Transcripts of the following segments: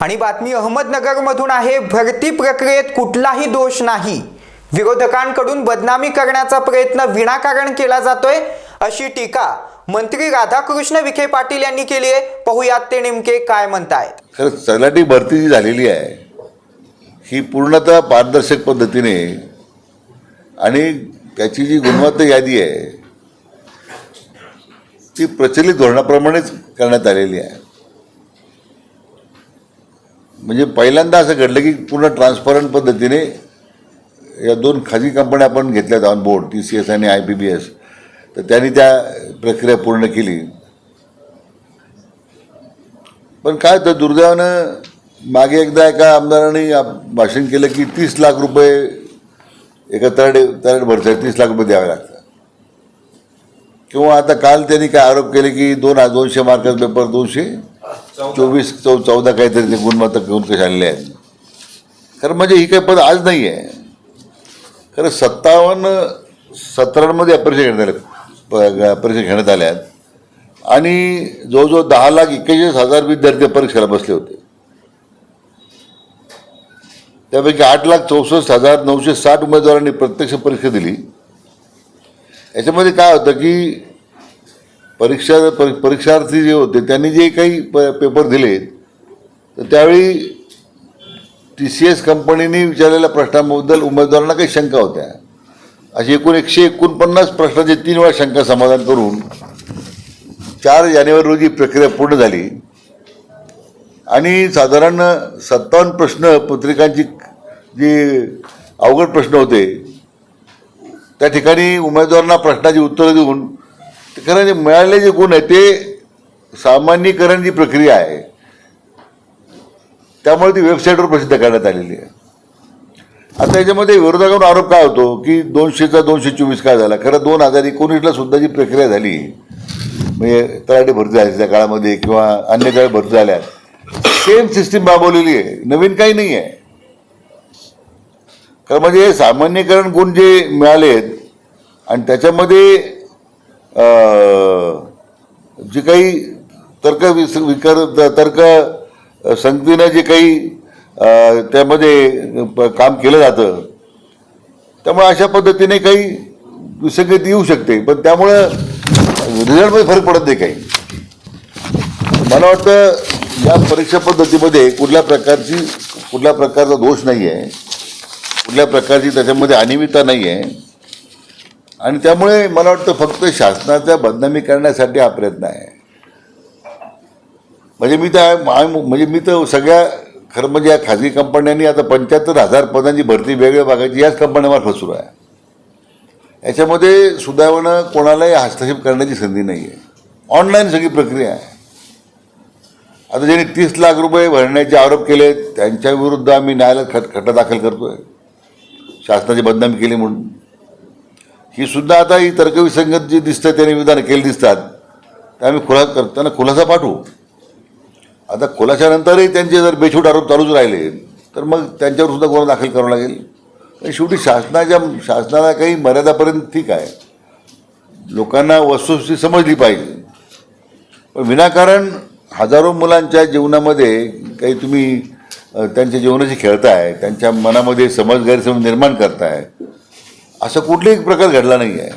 आणि बातमी अहमदनगरमधून आहे भरती प्रक्रियेत कुठलाही दोष नाही. विरोधकांकडून बदनामी करण्याचा प्रयत्न विनाकारण केला जातोय अशी टीका मंत्री राधाकृष्ण विखे पाटील यांनी केली आहे. पाहुयात ते नेमके काय म्हणतायत. खरं तलाठी भरती जी झालेली आहे ही पूर्णतः पारदर्शक पद्धतीने आणि त्याची जी गुणवत्ता यादी आहे ती प्रचलित धोरणाप्रमाणेच करण्यात आलेली आहे. म्हणजे पहिल्यांदा असं घडलं की पूर्ण ट्रान्सपरंट पद्धतीने या दोन खाजगी कंपन्या आपण घेतल्यात on board T C S आणि आय बी बी एस तर त्यांनी त्या प्रक्रिया पूर्ण केली. पण काय तर दुर्दैवानं मागे एकदा एका आमदाराने भाषण केलं की तीस लाख रुपये एका तरडे तरड भरच्या तीस लाख रुपये द्यावे लागतात. किंवा आता काल त्यांनी काय आरोप केले की दोन हजार दोनशे मार्काचा पेपर दोनशे चोवीस चौ चौदा काहीतरी ते गुणवत्ता घेऊन कसे आलेले आहेत. खरं म्हणजे ही काही पद आज नाही आहे खरं सत्तावन्न सत्रांमध्ये परीक्षा घेण्यात आल्या परीक्षा घेण्यात आल्या. आणि जवळजवळ दहा लाख एक्केचाळीस हजार विद्यार्थी परीक्षेला बसले होते. त्यापैकी आठ लाख चौसष्ट हजार नऊशे साठ उमेदवारांनी प्रत्यक्ष परीक्षा दिली. याच्यामध्ये काय होतं की परीक्षा परी- परीक्षार्थी जे होते त्यांनी जे काही प पेपर दिले तर त्यावेळी टी सी एस कंपनीने विचारलेल्या प्रश्नांबद्दल उमेदवारांना काही शंका होत्या. अशी एकूण एकशे एकोणपन्नास प्रश्नाचे तीन वेळा शंका समाधान करून चार जानेवारी रोजी प्रक्रिया पूर्ण झाली. आणि साधारण सत्तावन्न प्रश्न पत्रिकांची जी अवघड प्रश्न होते त्या ठिकाणी उमेदवारांना प्रश्नाची उत्तरं देऊन कारण खरं जे मिळालेले जे गुण आहे ते सामान्यीकरण जी प्रक्रिया आहे त्यामुळे ती वेबसाईटवर प्रसिद्ध करण्यात आलेली आहे. आता याच्यामध्ये विरोधकांवर आरोप काय होतो की दोनशेचा दोनशे चोवीस काय झाला? खरं दोन हजार एकोणीसला सुद्धा जी प्रक्रिया झाली म्हणजे तलाठी भरती झाली त्या काळामध्ये किंवा अन्य काळ भरती झाल्या सेम सिस्टीम राबवलेली आहे. नवीन काही नाही आहे. कारण म्हणजे सामान्यकरण गुण जे मिळाले आहेत आणि त्याच्यामध्ये जे काही तर्क विस विकर तर्क संगतीनं जे काही त्यामध्ये काम केलं जातं त्यामुळे अशा पद्धतीने काही विसंगती येऊ शकते. पण त्यामुळं रिझल्टमध्ये फरक पडत नाही काही. मला वाटतं या परीक्षा पद्धतीमध्ये कुठल्या प्रकारची कुठल्या प्रकारचा दोष नाही आहे कुठल्या प्रकारची त्याच्यामध्ये अनियमितता नाही आहे आणि त्यामुळे मला वाटतं फक्त शासनाच्या बदनामी करण्यासाठी हा प्रयत्न आहे. म्हणजे मी तर म्हणजे मी तर सगळ्या खरं म्हणजे या खाजगी कंपन्यांनी आता पंच्याहत्तर हजार पदांची भरती वेगळ्या भागाची याच कंपन्यांवर सुरू आहे. याच्यामध्ये सुदैवानं कोणालाही हस्तक्षेप करण्याची संधी नाही आहे ऑनलाईन सगळी प्रक्रिया आहे. आता ज्यांनी तीस लाख रुपये भरण्याचे आरोप केले त्यांच्या विरुद्ध आम्ही न्यायालयात खट खटा दाखल करतोय. शासनाची बदनामी केली म्हणून. ही सुद्धा आता ही तर्कविसंगत जी दिसतं त्याने विधान केली दिसतात ते आम्ही खुला कर त्यांना खुलासा पाठवू. आता खुलाशानंतरही त्यांचे जर बेछूट आरोप चालूच राहिले तर मग त्यांच्यावर सुद्धा गुन्हा दाखल करावा लागेल. पण शेवटी शासनाच्या शासनाला काही मर्यादापर्यंत ठीक आहे. लोकांना वस्तुस्थिती समजली पाहिजे. पण विनाकारण हजारो मुलांच्या जीवनामध्ये काही तुम्ही त्यांच्या जीवनाशी खेळताय त्यांच्या मनामध्ये समज गैरसमज निर्माण करताय असं कुठलाही प्रकार घडला नाही आहे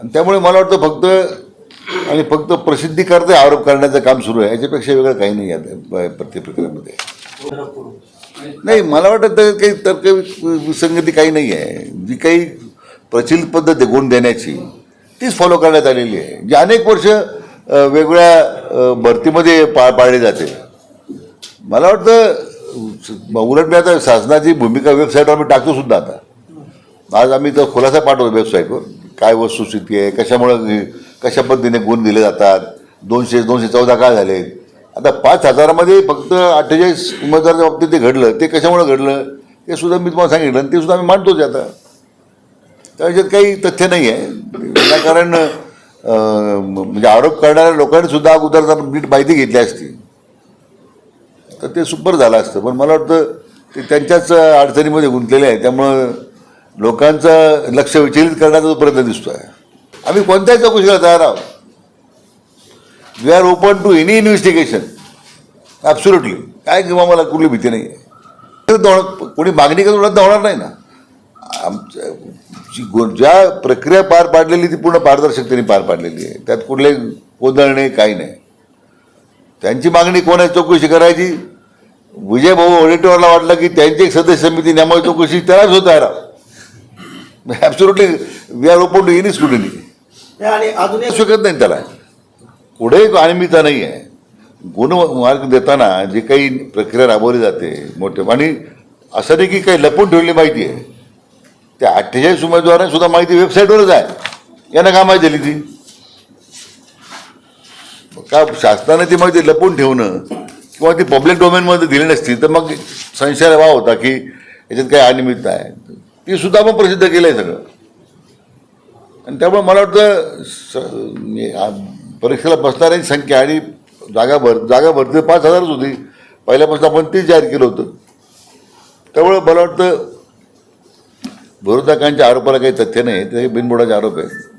आणि त्यामुळे मला वाटतं फक्त आणि फक्त प्रसिद्धीकरते आरोप करण्याचं काम सुरू आहे. याच्यापेक्षा वेगळं काही नाही आहे प्रत्येक प्रक्रियेमध्ये नाही मला वाटतं तर काही तर्क विसंगती काही नाही आहे. जी काही प्रचलित पद्धत आहे गुण देण्याची तीच फॉलो करण्यात आलेली आहे. जी अनेक वर्ष वेगवेगळ्या भरतीमध्ये पा पाळली जाते. मला वाटतं उलट मी आता शासनाची भूमिका वेबसाईटवर आम्ही टाकतो सुद्धा आता. आज आम्ही तो खुलासा पाठवतो वेबसाईटवर काय वस्तुस्थिती आहे कशामुळं कशा पद्धतीने गुण दिले जातात दोनशे दोनशे चौदा काय झाले? आता पाच हजारामध्ये फक्त अठ्ठेचाळीस उमेदवाराच्या बाबतीत ते घडलं ते कशामुळं घडलं? ते सुद्धा मी तुम्हाला सांगितलं आणि ते सुद्धा आम्ही मांडतोच आता. त्याच्यात काही तथ्य नाही आहे. विनाकारण म्हणजे आरोप करणाऱ्या लोकांनी सुद्धा अगोदर नीट माहिती घेतली असती. तर ते सुपर झालं असतं. पण मला वाटतं ते त्यांच्याच अडचणीमध्ये गुंतलेले आहे त्यामुळं लोकांचं लक्ष विचलित करण्याचा जो प्रयत्न दिसतो आहे आम्ही कोणत्याही चौकशीला तयार आहोत. We are open to any investigation absolutely काय किंवा मला कुठली भीती नाही आहे कोणी मागणी करून होणार होणार नाही ना. आमच्या जी ज्या प्रक्रिया पार पाडलेली ती पूर्ण पारदर्शकतेने पार पाडलेली आहे. त्यात कुठले गोंधळ नाही काही नाही. त्यांची मागणी कोण आहे चौकशी करायची? विजय भाऊ वडेट्टीवारला वाटलं की त्यांची एक सदस्य समिती नेमावी चौकशी त्यालाच होत आहे absolutely we are open to any student आणि अजून शकत नाही त्याला. पुढे एक अनियमितता नाही आहे गुणमार्ग देताना जी काही प्रक्रिया राबवली जाते मोठे आणि असं नाही की काही लपून ठेवलेली माहिती आहे. त्या अठ्ठेचाळीस उमेदवारांनी सुद्धा माहिती वेबसाईटवरच आहे. यांना का माहिती दिली ती? का शासनाने ती माहिती लपून ठेवणं? किंवा ती पब्लिक डोमेनमध्ये दिली नसती तर मग संशय वा होता की याच्यात काही अनियमित आहे. ती सुद्धा आपण प्रसिद्ध केलं आहे सगळं. आणि त्यामुळे मला वाटतं परीक्षेला बसणाऱ्यांची संख्या आणि जागा भर जागा भरती पाच हजारच होती. पहिल्यापासून आपण तीच जाहीर केलं होतं. त्यामुळे मला वाटतं विरोधकांच्या आरोपाला काही तथ्य नाही ते बिनबुडाचे आरोप आहे